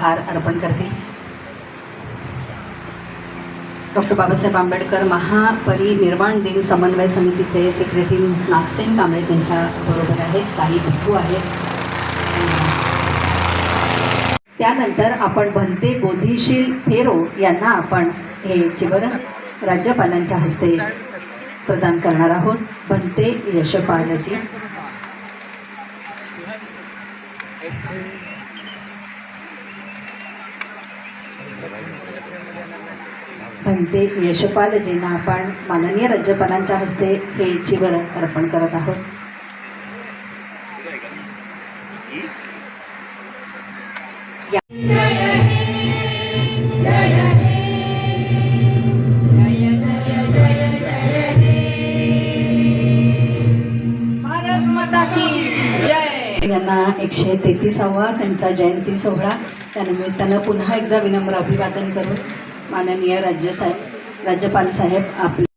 हार अर्पण करतील डॉक्टर बाबासाहेब आंबेडकर महापरिनिर्वाण दिन समन्वय समितीचे सेक्रेटरी नागसेन कांबळे त्यांच्या बरोबर आहेत. काही भिक्खू आहेत. त्यानंतर आपण भंते बोधिशील थेरो यांना आपण हे चिवर राज्यपालांच्या हस्ते प्रदान करणार आहोत. भंते यशपालजी. भंते यशपालजींना आपण माननीय राज्यपालांच्या हस्ते हे चिवर अर्पण करत आहोत. भारत यांना एकशे तेहतीसावा त्यांचा जयंती सोहळा. त्यानिमित्तानं पुन्हा एकदा विनम्र अभिवादन करून माननीय राज्यसाहेब राज्यपाल साहेब आपले